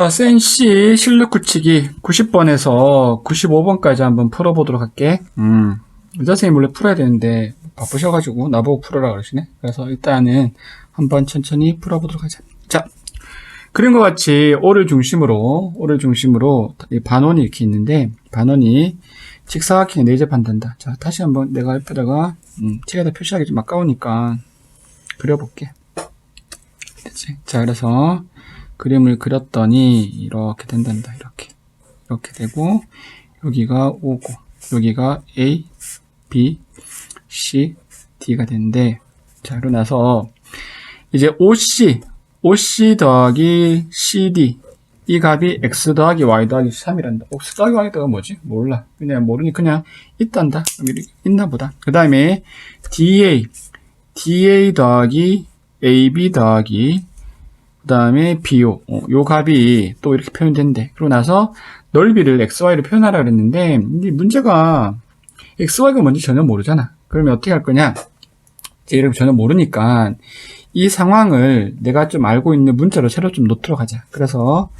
자, 센시 실력 굳히기 90번에서 95번까지 한번 풀어보도록 할게. 음. 선생님 원래 풀어야 되는데 바쁘셔가지고 나보고 풀어라 그러시네. 그래서 일단은 한번 천천히 풀어보도록 하자. 자, 그림과 같이 오를 중심으로 오를 중심으로 이 반원이 이렇게 있는데 반원이 직사각형에 내접한단다. 자, 다시 한번 내가 옆에다가 음, 책에다 표시하기 좀 아까우니까 그려볼게. 됐지? 자, 그래서 그림을 그렸더니 이렇게 된단다. 이렇게 이렇게 되고 여기가 O고 여기가 A, B, C, D가 되는데 자, 그러고 나서 이제 OC OC 더하기 CD 이 값이 x 더하기 y 더하기 3이란다. x 더하기 y가 뭐지? 몰라. 그냥 모르니 그냥 있단다. 있나 보다. 그 다음에 dA dA 더하기 AB 더하기 그 다음에 BO 어, 요 값이 또 이렇게 표현된대. 그러고 나서 넓이를 XY로 표현하라 그랬는데 이 문제가 XY가 뭔지 전혀 모르잖아. 그러면 어떻게 할 거냐? 이렇게 전혀 모르니까 이 상황을 내가 좀 알고 있는 문자로 새로 좀 놓도록 하자. 그래서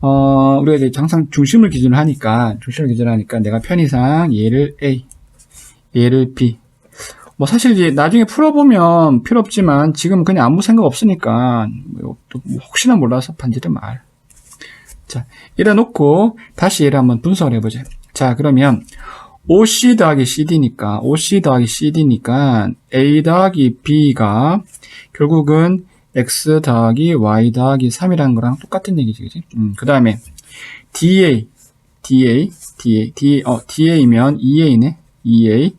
어, 우리가 이제 항상 중심을 기준으로 하니까 중심을 기준으로 하니까 내가 편의상 얘를 A, 얘를 B. 뭐 사실 이제 나중에 풀어보면 필요 없지만 지금 그냥 아무 생각 없으니까 뭐또 혹시나 몰라서 반지를 말. 자, 이래 놓고 다시 얘를 한번 분석을 해보자. 자, 그러면 OC 더하기 CD니까 OC 더하기 CD니까 A 더하기 B가 결국은 x 더하기 y 더하기 3이라는 거랑 똑같은 얘기지, 그지? 음, 그 다음에 dA, dA, dA, dA, 어, dA면 2a네? 2a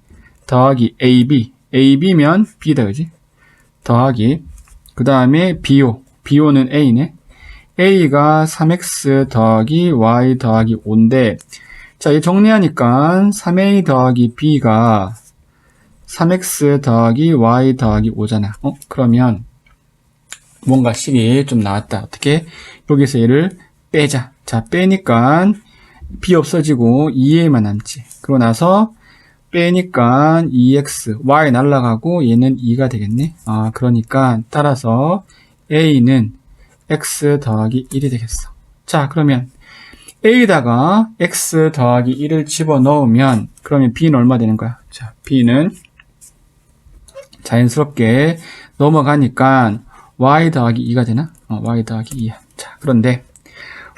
더하기 ab, ab면 b다, 그지? 더하기 그 다음에 bo, bo는 a네? a가 3x 더하기 y 더하기 5인데 자, 이 정리하니까 3a 더하기 b가 3x 더하기 y 더하기 5잖아. 어? 그러면 뭔가 식이 좀 나왔다. 어떻게? 여기서 얘를 빼자. 자, 빼니까 b 없어지고 2a만 남지. 그러고 나서 빼니까 2x, y 날라가고 얘는 2가 되겠네. 아, 그러니까 따라서 a는 x 더하기 1이 되겠어. 자, 그러면 a에다가 x 더하기 1을 집어넣으면 그러면 b는 얼마 되는 거야? 자, b는 자연스럽게 넘어가니까 y 더하기 2가 되나? 어, y 더하기 2야. 자, 그런데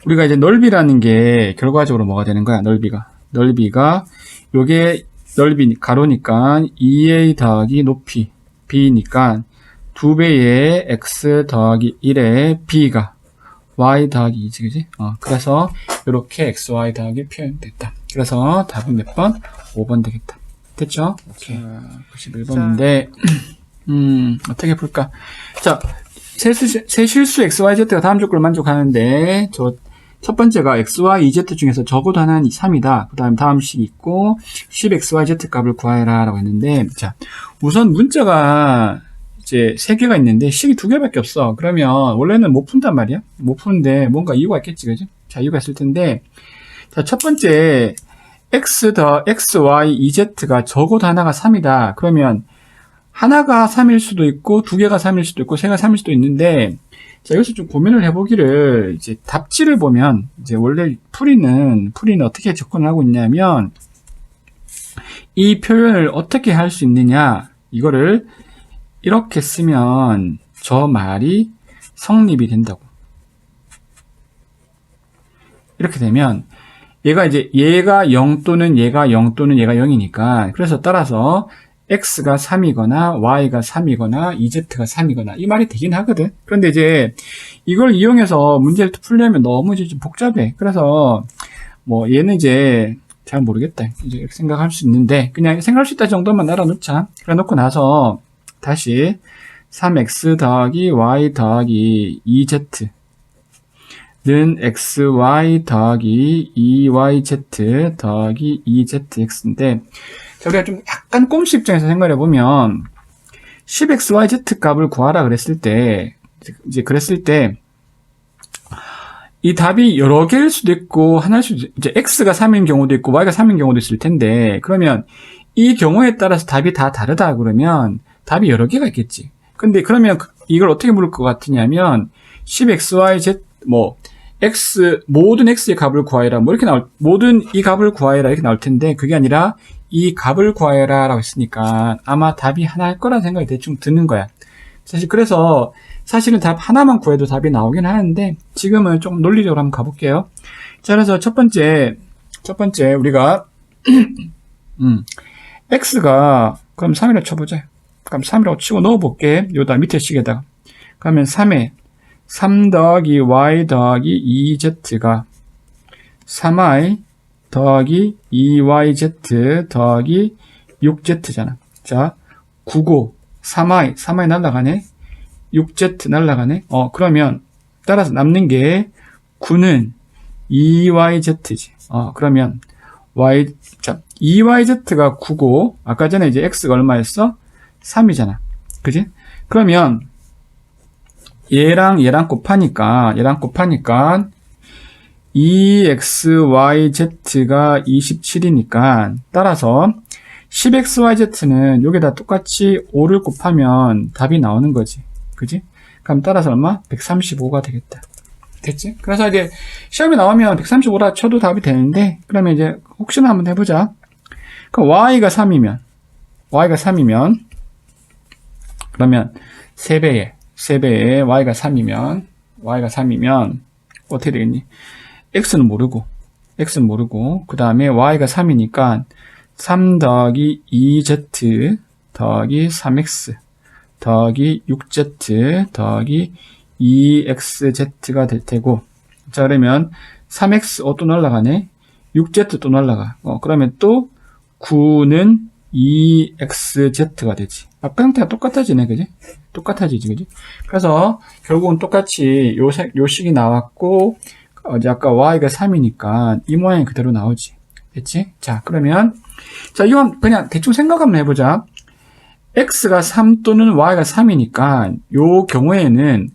우리가 이제 넓이라는 게 결과적으로 뭐가 되는 거야? 넓이가. 넓이가 요게 넓이 가로니까 2a 더하기 높이 b니까 2배의 x 더하기 1의 b가 y 더하기 2지, 그지? 어, 그래서 이렇게 x, y 더하기 표현됐다. 그래서 답은 몇 번? 5번 되겠다. 됐죠? 오케이. 91번인데, 음, 어떻게 볼까? 자, 세수, 세 실수 XYZ가 다음 조건을 만족하는데, 저, 첫 번째가 XYZ 중에서 적어도 하나는 3이다. 그 다음 다음 식 있고, 10XYZ 값을 구하여라. 라고 했는데, 자, 우선 문자가 이제 세 개가 있는데, 식이 두 개밖에 없어. 그러면, 원래는 못 푼단 말이야? 못 푸는데, 뭔가 이유가 있겠지, 그지? 자, 이유가 있을 텐데, 자, 첫 번째, X 더 XY, EZ가 적어도 하나가 3이다. 그러면, 하나가 3일 수도 있고, 두 개가 3일 수도 있고, 세가 3일 수도 있는데, 자, 여기서 좀 고민을 해보기를, 이제 답지를 보면, 이제 원래 풀이는, 풀이는 어떻게 접근을 하고 있냐면, 이 표현을 어떻게 할 수 있느냐, 이거를 이렇게 쓰면 저 말이 성립이 된다고. 이렇게 되면, 얘가 이제, 얘가 0 또는 얘가 0 또는 얘가 0이니까, 그래서 따라서, x가 3이거나 y가 3이거나 ez가 3이거나 이 말이 되긴 하거든. 그런데 이제 이걸 이용해서 문제를 풀려면 너무 좀 복잡해. 그래서 뭐 얘는 이제 잘 모르겠다. 이제 생각할 수 있는데 그냥 생각할 수 있다 정도만 알아놓자. 그래 놓고 나서 다시 3x 더하기 y 더하기 2z 는 xy 더하기 2yz 더하기 2zx인데 자, 우리가 좀 약간 꼼수 입장에서 생각해 보면 10xyz 값을 구하라 그랬을 때 이제 그랬을 때 이 답이 여러 개일 수도 있고 하나일 수도 이제 x가 3인 경우도 있고 y가 3인 경우도 있을 텐데 그러면 이 경우에 따라서 답이 다 다르다 그러면 답이 여러 개가 있겠지. 근데 그러면 이걸 어떻게 물을 것 같으냐면 10xyz 뭐 x 모든 x의 값을 구하여라 뭐 이렇게 나올 모든 이 값을 구하여라 이렇게 나올 텐데 그게 아니라 이 값을 구하여라 라고 했으니까 아마 답이 하나일 거라는 생각이 대충 드는 거야. 사실 그래서 사실은 답 하나만 구해도 답이 나오긴 하는데 지금은 좀 논리적으로 한번 가볼게요. 자 그래서 첫 번째 첫 번째 우리가 음, x가 그럼 3이라 쳐보자. 그럼 3이라고 치고 넣어볼게. 요다 밑에 식에다가. 그러면 3에 3 더하기 y 더하기 2z가 3i 더하기 2yz 더하기 6z잖아. 자, 9고 3i, 3i 날라가네. 6z 날라가네. 어, 그러면 따라서 남는 게 9는 2yz지. 어, 그러면 y, 자, 2yz가 9고, 아까 전에 이제 x가 얼마였어? 3이잖아. 그지? 그러면, 얘랑 얘랑 곱하니까, 얘랑 곱하니까, 2xyz가 27이니까, 따라서, 10xyz는 여기다 똑같이 5를 곱하면 답이 나오는 거지. 그지? 그럼 따라서 얼마? 135가 되겠다. 됐지? 그래서 이제 시험에 나오면 135라 쳐도 답이 되는데, 그러면 이제 혹시나 한번 해보자. 그럼 y가 3이면, y가 3이면, 그러면 3배에, 3배에 y가 3이면, y가 3이면, 어떻게 되겠니? X는 모르고, x는 모르고, 그 다음에 y가 3이니까, 3 더하기 2z 더하기 3x 더하기 6z 더하기 2xz가 될 테고 자 그러면 3x 어, 또 날라가네. 6z 또 날라가. 어, 그러면 또 9는 2xz가 되지. 아까 형태가 똑같아지네 그지? 똑같아지지 그지? 그래서 결국은 똑같이 요, 색, 요 식이 나왔고 어, 이제 아까 y가 3이니까 이 모양이 그대로 나오지 됐지 자 그러면 자 이건 그냥 대충 생각 한번 해보자 x가 3 또는 y가 3이니까 요 경우에는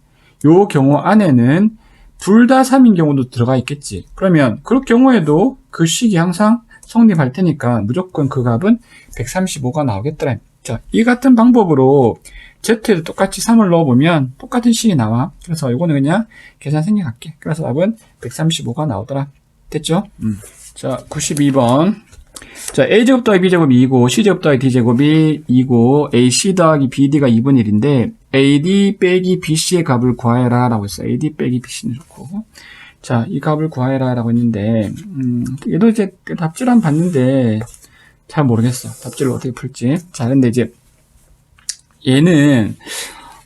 요 경우 안에는 둘 다 3인 경우도 들어가 있겠지. 그러면 그럴 경우에도 그 식이 항상 성립할 테니까 무조건 그 값은 135가 나오겠더라. 자, 이 같은 방법으로 z에도 똑같이 3을 넣어보면 똑같은 식이 나와. 그래서 이거는 그냥 계산 생략할게. 그래서 답은 135가 나오더라. 됐죠? 음. 자, 92번. 자, a제곱 더하기 b제곱이 2고, c제곱 더하기 d제곱이 2고, ac 더하기 bd가 2분의 1인데, ad 빼기 bc의 값을 구하여라 라고 했어요. ad 빼기 bc는 좋고. 자, 이 값을 구하여라 라고 했는데, 음, 얘도 이제 답지를 한번 봤는데, 잘 모르겠어. 답지를 어떻게 풀지. 자, 근데 이제, 얘는,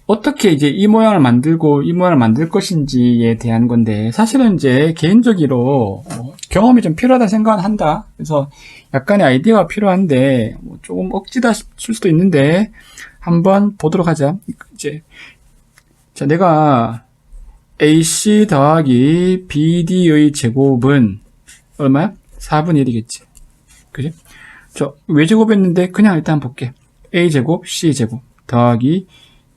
어떻게 이제 이 모양을 만들고 이 모양을 만들 것인지에 대한 건데 사실은 이제 개인적으로 어, 경험이 좀 필요하다 생각은 한다. 그래서 약간의 아이디어가 필요한데 뭐 조금 억지다 싶을 수도 있는데 한번 보도록 하자. 이제 자 내가 AC 더하기 BD의 제곱은 얼마야? 4분의 1이겠지. 그지? 저 외제곱 했는데 그냥 일단 볼게. A 제곱, C 제곱 더하기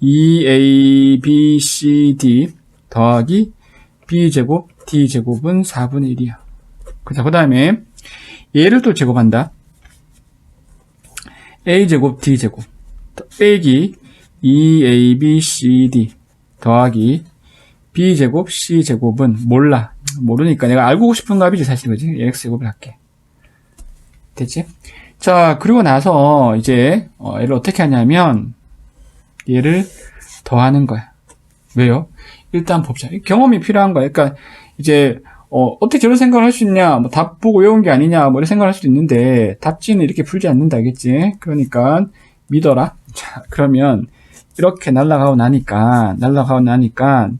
2a, b, c, d 더하기 b제곱, d제곱은 4분의 1이야. 자, 그 다음에 얘를 또 제곱한다. a제곱, d제곱 빼기 2ab, cd 더하기 b제곱, c제곱은 몰라. 모르니까 내가 알고 싶은 값이지 사실 그지? x제곱을 할게. 됐지? 자, 그리고 나서 이제 어, 얘를 어떻게 하냐면 얘를 더하는 거야. 왜요? 일단 봅시다. 경험이 필요한 거야. 그러니까 이제 어, 떻게 저런 생각을 할 수 있냐? 뭐 답 보고 외운 게 아니냐? 뭐 이런 생각을 할 수도 있는데 답지는 이렇게 풀지 않는다, 알겠지? 그러니까 믿어라. 자, 그러면 이렇게 날라가고 나니까 날라가고 나니까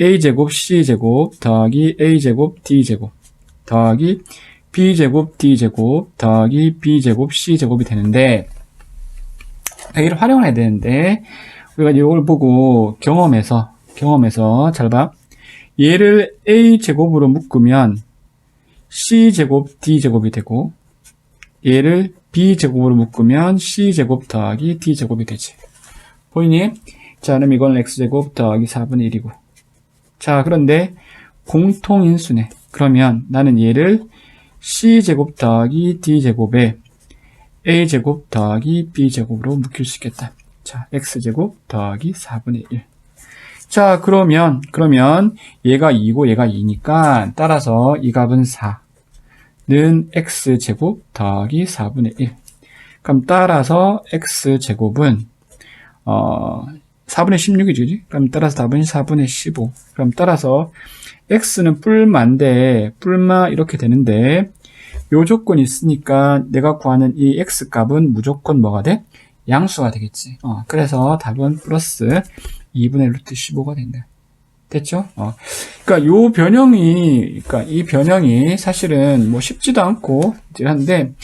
a제곱 c제곱 더하기 a제곱 d제곱 더하기 b제곱 d제곱 더하기 b제곱 c제곱이 되는데 이를 활용을 해야 되는데 우리가 이걸 보고 경험해서 경험해서 잘 봐. 얘를 a 제곱으로 묶으면 c 제곱 d 제곱이 되고 얘를 b 제곱으로 묶으면 c 제곱 더하기 d 제곱이 되지. 보이니? 자, 그럼 이건 x 제곱 더하기 4분의 1이고. 자, 그런데 공통인수네. 그러면 나는 얘를 c 제곱 더하기 d 제곱에 a제곱 더하기 b제곱으로 묶일 수 있겠다. 자, x제곱 더하기 4분의 1. 자, 자, 그러면, 그러면 얘가 2고 얘가 2니까 따라서 이 값은 4는 x제곱 더하기 4분의 1. 그럼 따라서 x제곱은, 어, 4분의 16이지, 그지? 그럼 따라서 답은 4분의 15. 그럼 따라서 x는 뿔마인데, 뿔마 이렇게 되는데, 요 조건이 있으니까 내가 구하는 이 x 값은 무조건 뭐가 돼? 양수가 되겠지. 어, 그래서 답은 플러스 2분의 루트 15가 된다. 됐죠? 어. 그러니까 요 변형이, 그러니까 이 변형이 사실은 뭐 쉽지도 않고 한데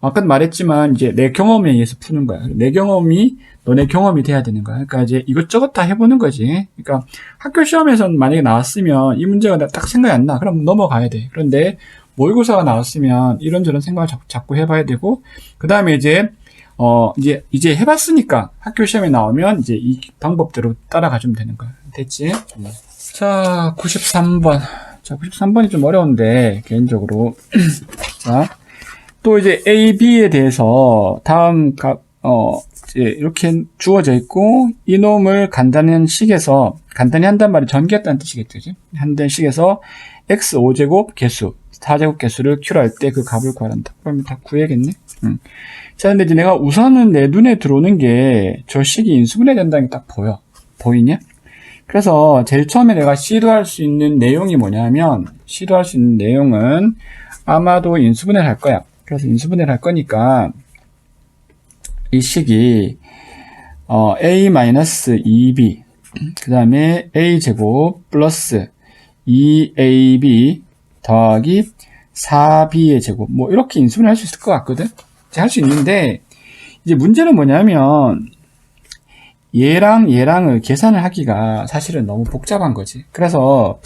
아까 말했지만 이제 내 경험에 의해서 푸는 거야. 내 경험이 너네 경험이 돼야 되는 거야. 그러니까 이제 이것저것 다 해보는 거지. 그러니까 학교 시험에서는 만약에 나왔으면 이 문제가 딱 생각이 안 나. 그럼 넘어가야 돼. 그런데 모의고사가 나왔으면 이런저런 생각을 자, 자꾸 해봐야 되고 그 다음에 이제 어, 이제, 이제 해봤으니까 학교 시험에 나오면 이제 이 방법대로 따라가주면 되는 거야. 됐지? 자, 93번. 자, 93번이 좀 어려운데, 개인적으로. 자, 또 이제 A, B에 대해서 다음 값, 어, 이제 이렇게 주어져 있고, 이놈을 간단한 식에서, 간단히 한단 말이 전개했다는 뜻이겠죠. 그지? 한단 식에서 x 5제곱 개수, 4제곱 개수를 큐로 할때 그 값을 구하란다. 그러면 다 구해야겠네? 음. 자, 근데 이제 내가 우선은 내 눈에 들어오는 게 저 식이 인수분해 된다는 게 딱 보여. 보이냐? 그래서 제일 처음에 내가 시도할 수 있는 내용이 뭐냐면, 시도할 수 있는 내용은 아마도 인수분해를 할 거야. 그래서 인수분해를 할 거니까, 이 식이, 어, a-2b, 그 다음에 a제곱 플러스 2ab 더하기 4b의 제곱, 뭐, 이렇게 인수분해 할 수 있을 것 같거든? 할 수 있는데, 이제 문제는 뭐냐면, 얘랑 얘랑을 계산을 하기가 사실은 너무 복잡한 거지. 그래서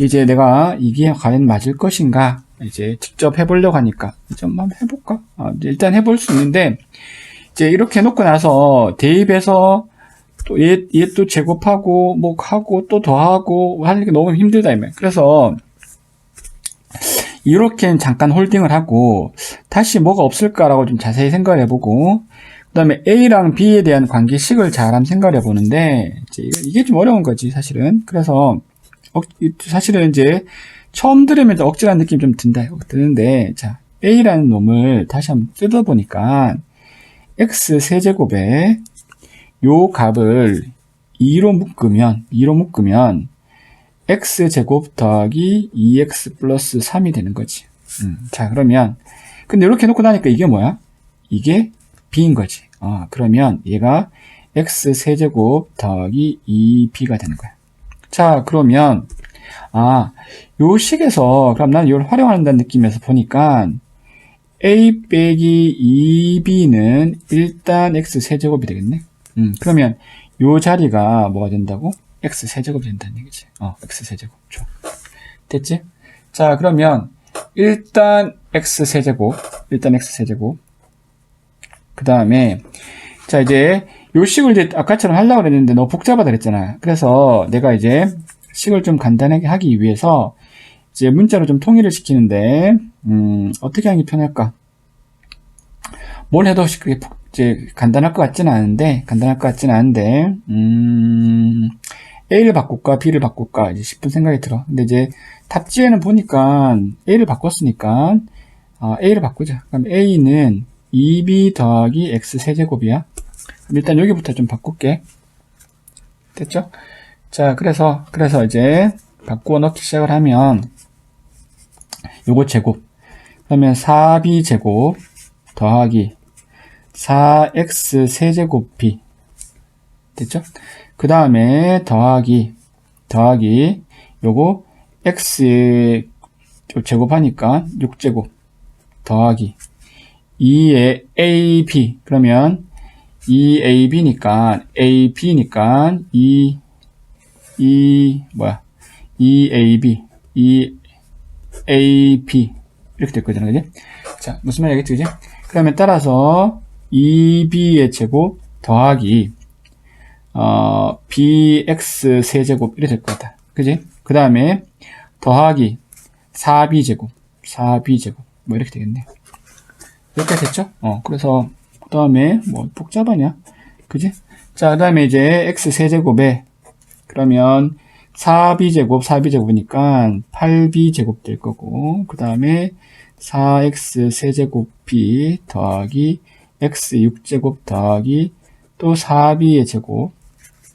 이제 내가 이게 과연 맞을 것인가 이제 직접 해보려고 하니까 좀 한번 해볼까? 어, 일단 해볼 수 있는데 이제 이렇게 해놓고 나서 대입해서 또 얘 얘 또 제곱하고 뭐 하고 또 더하고 하는 게 너무 힘들다 이말. 그래서 이렇게는 잠깐 홀딩을 하고 다시 뭐가 없을까라고 좀 자세히 생각을 해보고 그 다음에 A랑 B에 대한 관계식을 잘 한번 생각을 해보는데, 이게 좀 어려운 거지, 사실은. 그래서, 어, 사실은 이제, 처음 들으면 억지라는 느낌이 좀 든다, 드는데, 자, A라는 놈을 다시 한번 뜯어보니까, X 세제곱에 요 값을 2로 묶으면, 2로 묶으면, X제곱 더하기 2X 플러스 3이 되는 거지. 음, 자, 그러면, 근데 이렇게 놓고 나니까 이게 뭐야? 이게 b인 거지. 어, 그러면 얘가 x 세제곱 더하기 2b가 되는 거야. 자, 그러면 아, 요 식에서 그럼 난 이걸 활용한다는 느낌에서 보니까 a 빼기 2b는 일단 x 세제곱이 되겠네. 음, 그러면 요 자리가 뭐가 된다고? x 세제곱이 된다는 얘기지. 어, x 세제곱. 좋아. 됐지? 자, 그러면 일단 x 세제곱, 일단 x 세제곱 그 다음에 자 이제 요 식을 이제 아까처럼 하려고 그랬는데 너무 복잡하다 그랬잖아. 그래서 내가 이제 식을 좀 간단하게 하기 위해서 이제 문자로 좀 통일을 시키는데 음, 어떻게 하는 게 편할까? 뭘 해도 그게 이제 간단할 것 같지는 않은데 간단할 것 같지는 않은데 음, A를 바꿀까 B를 바꿀까 이제 싶은 생각이 들어. 근데 이제 탑지에는 보니까 A를 바꿨으니까 어, A를 바꾸자. 그럼 A는 2b 더하기 x 세제곱이야. 일단 여기부터 좀 바꿀게. 됐죠? 자, 그래서, 그래서 이제 바꾸어 넣기 시작을 하면 요거 제곱. 그러면 4b 제곱 더하기 4x 세제곱 b. 됐죠? 그 다음에 더하기, 더하기 요거 x 제곱하니까 6제곱 더하기 2의 AB 그러면 2AB니까 AB니까 2 2 뭐야 2AB 2AP 이렇게 될 거잖아 그지? 자 무슨 말이겠지 그지? 그러면 따라서 2B의 제곱 더하기 어, BX 세제곱 이렇게 될 거다 그지? 그 다음에 더하기 4B 제곱 4B 제곱 뭐 이렇게 되겠네 여기까지 됐죠? 어, 그래서, 그 다음에, 뭐, 복잡하냐? 그지? 자, 그 다음에 이제, x 세제곱에, 그 그러면 4b제곱, 4b제곱이니까 8b제곱 될 거고, 그 다음에 4x 세제곱 b 더하기 x 6제곱 더하기 또 4b의 제곱,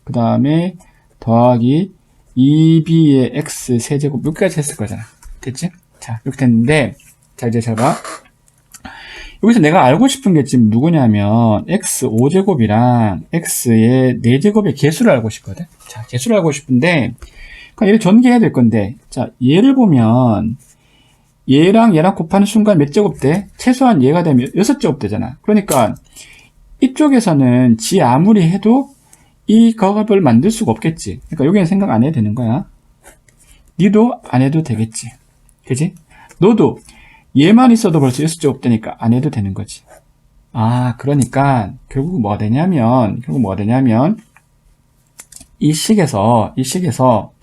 그 다음에 더하기 2b의 x 세제곱, 여기까지 했을 거잖아. 됐지? 자, 이렇게 됐는데, 자, 이제 잘 봐. 여기서 내가 알고 싶은 게 지금 누구냐면 x 5제곱이랑 x의 4제곱의 개수를 알고 싶거든. 자, 개수를 알고 싶은데 그럼 얘를 전개해야 될 건데 자, 얘를 보면 얘랑 얘랑 곱하는 순간 몇 제곱 돼? 최소한 얘가 되면 6제곱 되잖아. 그러니까 이쪽에서는 지 아무리 해도 이 값을 만들 수가 없겠지. 그러니까 여기는 생각 안 해도 되는 거야. 니도 안 해도 되겠지. 그지? 너도 얘만 있어도 벌써 6제곱 되니까 안 해도 되는 거지. 아, 그러니까 결국 뭐가 되냐면 결국 뭐가 되냐면 이 식에서 이 식에서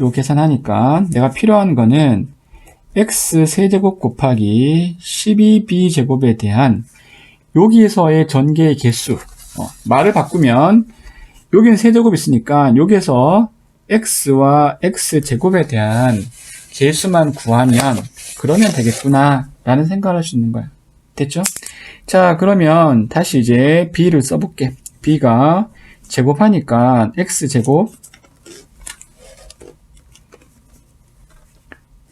요 계산하니까 내가 필요한 거는 x 세제곱 곱하기 12b 제곱에 대한 여기에서의 전개의 개수 어, 말을 바꾸면 여기는 세제곱 있으니까 여기에서 x와 x 제곱에 대한 개수만 구하면 그러면 되겠구나 라는 생각을 할 수 있는 거야 됐죠? 자 그러면 다시 이제 b를 써볼게 b가 제곱하니까 x제곱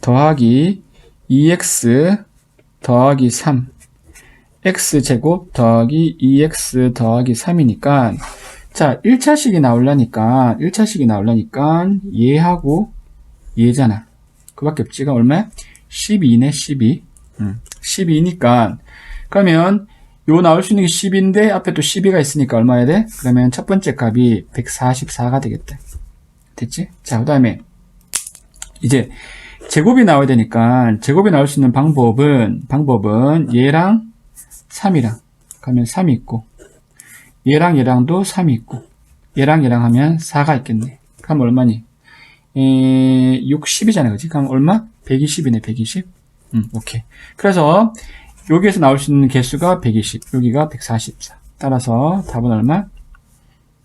더하기 2x 더하기 3 x제곱 더하기 2x 더하기 3이니까 자 1차식이 나오려니까 1차식이 나오려니까 얘하고 얘잖아 그 밖에 없지가 얼마야? 12네 12 음, 12니까 그러면 요 나올 수 있는 게 10인데 앞에 또 12가 있으니까 얼마야 돼? 그러면 첫 번째 값이 144가 되겠다 됐지? 자 그 다음에 이제 제곱이 나와야 되니까 제곱이 나올 수 있는 방법은 방법은 얘랑 3이랑 그러면 3이 있고 얘랑 얘랑도 3이 있고 얘랑 얘랑 하면 4가 있겠네 그럼 얼마니? 에, 60이잖아 그지? 그럼 얼마? 120이네 120 음, 오케이 그래서 여기에서 나올 수 있는 개수가 120 여기가 144 따라서 답은 얼마?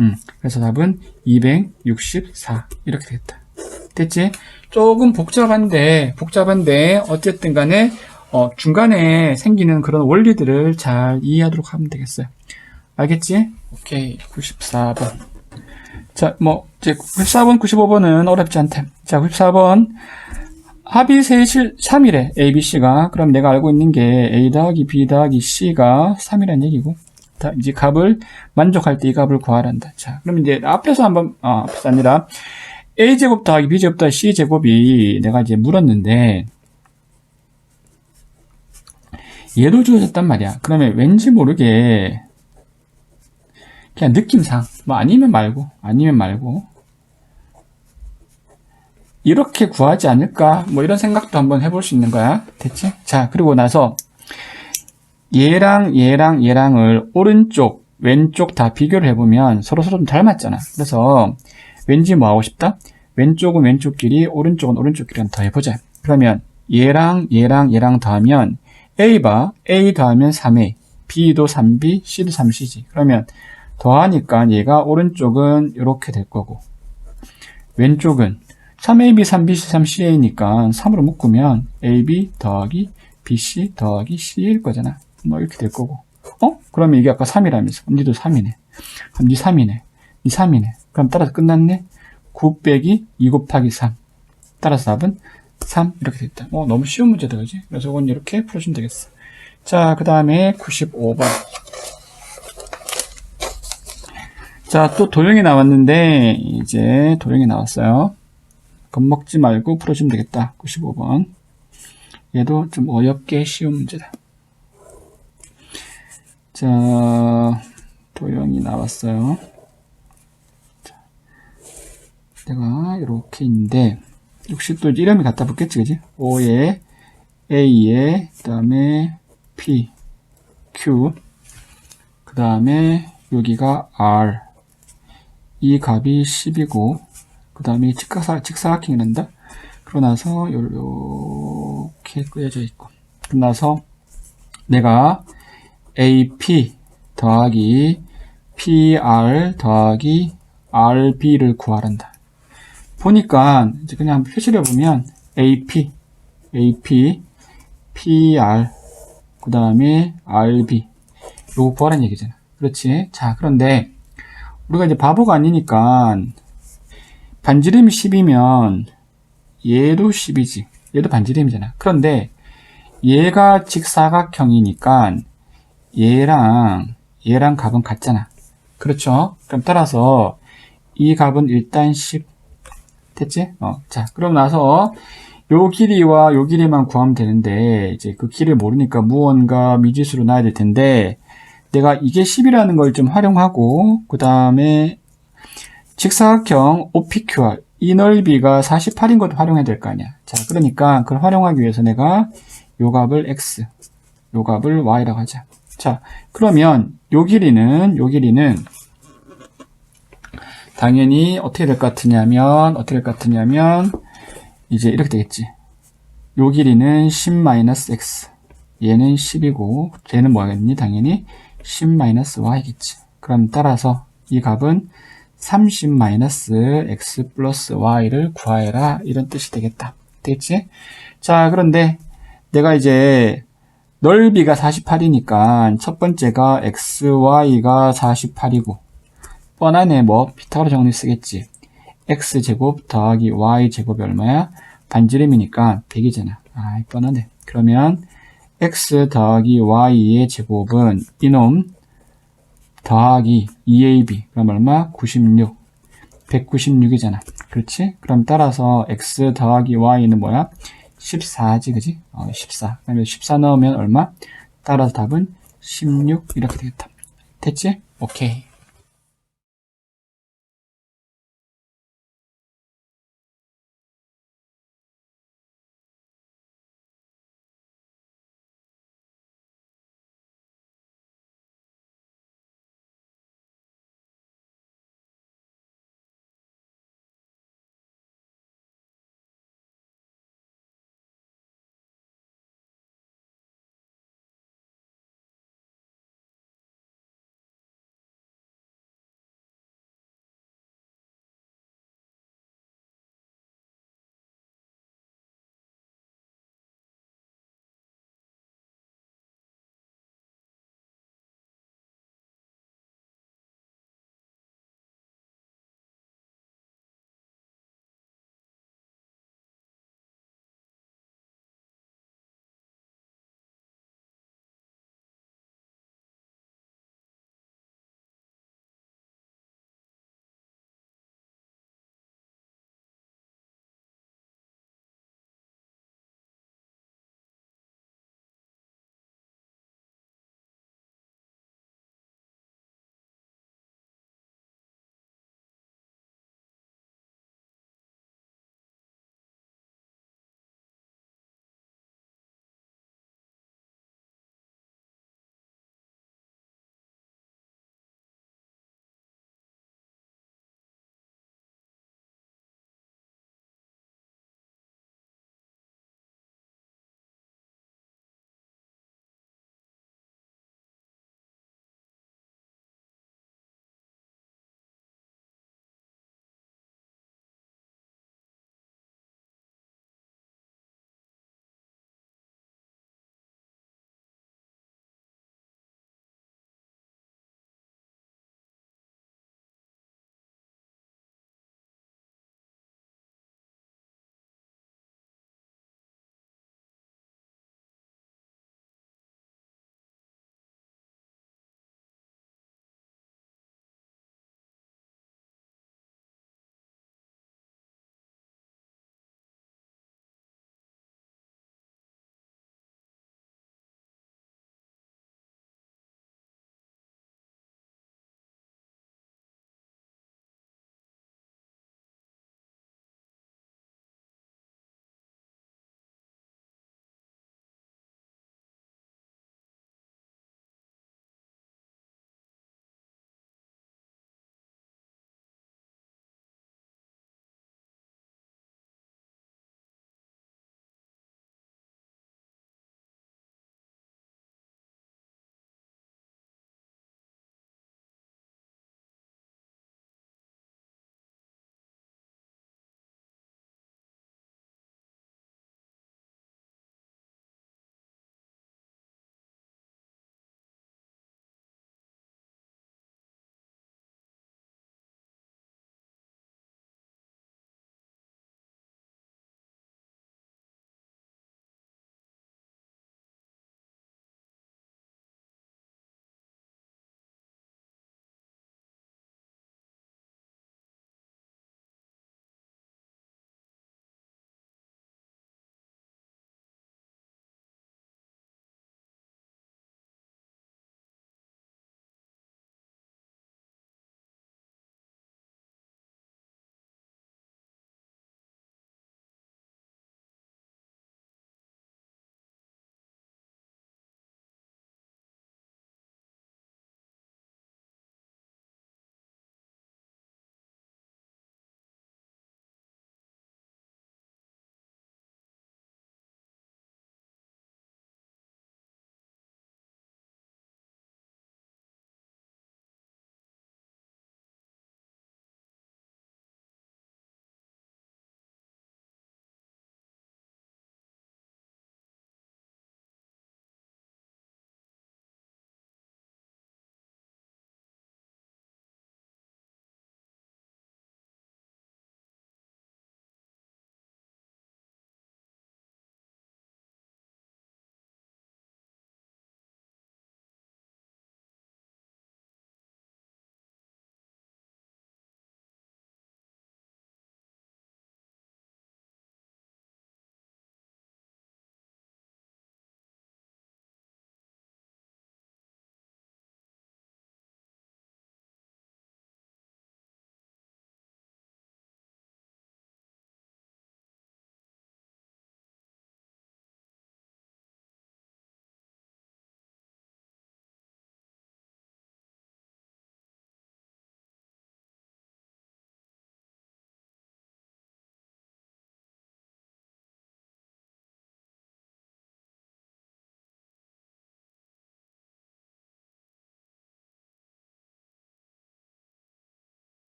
음, 그래서 답은 264 이렇게 되겠다 됐지? 조금 복잡한데, 복잡한데, 어쨌든 간에, 어, 중간에 생기는 그런 원리들을 잘 이해하도록 하면 되겠어요. 알겠지? 오케이. 94번. 자, 뭐, 이제 94번, 95번은 어렵지 않대. 자, 94번. 합이 셋이 3이래. A, B, C가. 그럼 내가 알고 있는 게 A 더하기 B 더하기 C가 3이란 얘기고. 자, 이제 값을 만족할 때 이 값을 구하란다. 자, 그럼 이제 앞에서 한번, 아, 앞에서 아니라, a제곱 더하기 b제곱 더하기 c제곱이 내가 이제 물었는데 얘도 주어졌단 말이야. 그러면 왠지 모르게 그냥 느낌상 뭐 아니면 말고 아니면 말고 이렇게 구하지 않을까 뭐 이런 생각도 한번 해볼 수 있는 거야. 됐지? 자 그리고 나서 얘랑 얘랑 얘랑을 오른쪽 왼쪽 다 비교를 해보면 서로 서로 좀 닮았잖아. 그래서 왠지 뭐 하고 싶다? 왼쪽은 왼쪽끼리, 오른쪽은 오른쪽끼리 더 해보자. 그러면 얘랑 얘랑 얘랑 더하면 A봐. A 더하면 3A. B도 3B, C도 3C지. 그러면 더하니까 얘가 오른쪽은 이렇게 될 거고 왼쪽은 3AB, 3BC, 3CA니까 3으로 묶으면 AB 더하기 BC 더하기 C일 거잖아. 뭐 이렇게 될 거고 어? 그러면 이게 아까 3이라면서. 그럼 니도 3이네. 그럼 니 3이네. 니 3이네. 그럼 따라서 끝났네. 9 빼기 2 곱하기 3. 따라서 답은 3 이렇게 됐다. 어, 너무 쉬운 문제다, 그지? 그래서 이건 이렇게 풀어주면 되겠어. 자, 그 다음에 95번. 자, 또 도형이 나왔는데, 이제 도형이 나왔어요. 겁먹지 말고 풀어주면 되겠다. 95번. 얘도 좀 어렵게 쉬운 문제다. 자, 도형이 나왔어요. 내가 이렇게 있는데 역시 또 이름이 갖다 붙겠지 그지? O에 A에 그 다음에 P Q 그 다음에 여기가 R 이 값이 10이고 그 다음에 직사각, 직사각형이 난다 그러고 나서 이렇게 끄여져 있고 그러고 나서 내가 AP 더하기 PR 더하기 RB를 구하란다. 보니까 이제 그냥 표시를 해보면 AP, AP, PR, 그 다음에 RB 요거 구하라는 얘기잖아. 그렇지? 자, 그런데 우리가 이제 바보가 아니니까 반지름이 10이면 얘도 10이지. 얘도 반지름이잖아. 그런데 얘가 직사각형이니까 얘랑 얘랑 값은 같잖아. 그렇죠? 그럼 따라서 이 값은 일단 10 됐지? 어, 자, 그럼 나서 요 길이와 요 길이만 구하면 되는데 이제 그 길을 모르니까 무언가 미지수로 놔야 될 텐데 내가 이게 10이라는 걸 좀 활용하고 그 다음에 직사각형 OPQR 이 넓이가 48인 것도 활용해야 될 거 아니야. 자, 그러니까 그걸 활용하기 위해서 내가 요 값을 x, 요 값을 y라고 하자. 자, 그러면 요 길이는 요 길이는 당연히 어떻게 될 것 같으냐면 어떻게 될 것 같으냐면 이제 이렇게 되겠지. 요 길이는 10-x. 얘는 10이고, 쟤는 뭐겠니? 당연히 10-y겠지. 그럼 따라서 이 값은 30-x 플러스 y를 구하여라. 이런 뜻이 되겠다. 되겠지? 자, 그런데 내가 이제 넓이가 48이니까 첫 번째가 xy가 48이고, 뻔하네. 뭐, 피타고라 정리 쓰겠지. x제곱 더하기 y제곱이 얼마야? 반지름이니까 100이잖아. 아, 뻔하네. 그러면 x 더하기 y의 제곱은 이놈 더하기 2ab. 그럼 얼마? 96. 196이잖아. 그렇지? 그럼 따라서 x 더하기 y는 뭐야? 14지, 그지? 어, 14. 그러면 14 넣으면 얼마? 따라서 답은 16 이렇게 되겠다. 됐지? 오케이.